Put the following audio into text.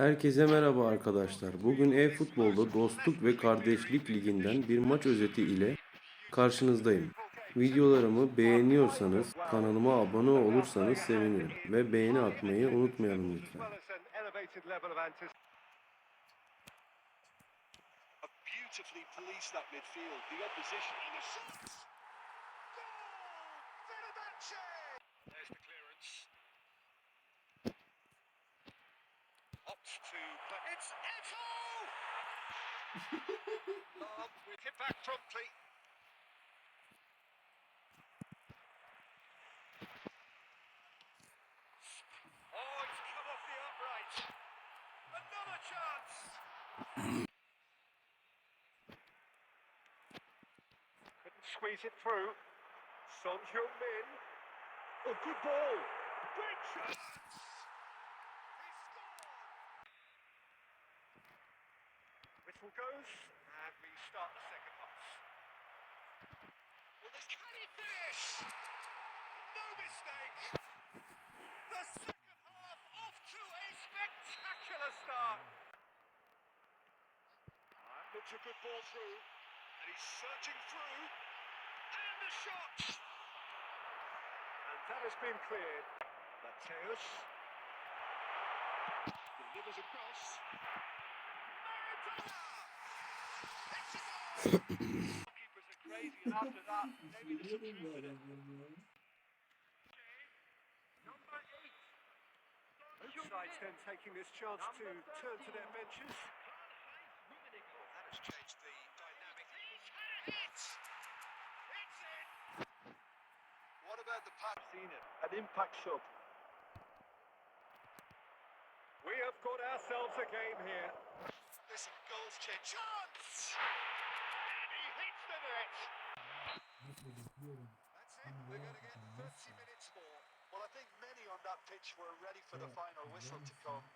Herkese merhaba arkadaşlar. Bugün e-futbolda dostluk ve kardeşlik liginden bir maç özeti ile karşınızdayım. Videolarımı beğeniyorsanız kanalıma abone olursanız sevinirim ve beğeni atmayı unutmayalım lütfen. beautifully policed that midfield. The opposition Opts to, but it's Eto! um, with hit back promptly. Oh, it's come off the upright. Another chance. Couldn't squeeze it through. Son Heung-min. Oh, good ball. Great shot. He scored! Whistle goes, and we start the second half. Well, this can he finish? No mistake. The second half off to a spectacular start. That looks a good ball through, and he's searching through, and the shot. And that has been cleared. Mateus. Delivers across. Sides then taking this chance to turn to their benches. That has changed the dynamic. He's had a hit. It's in. What about the pass? Seen it. An impact sub. We have got ourselves a game here. Listen, goals change. Chance! And he hits the net. That's it. We're going to get 30 minutes more. Well, I think many on that pitch were ready for the final whistle to come.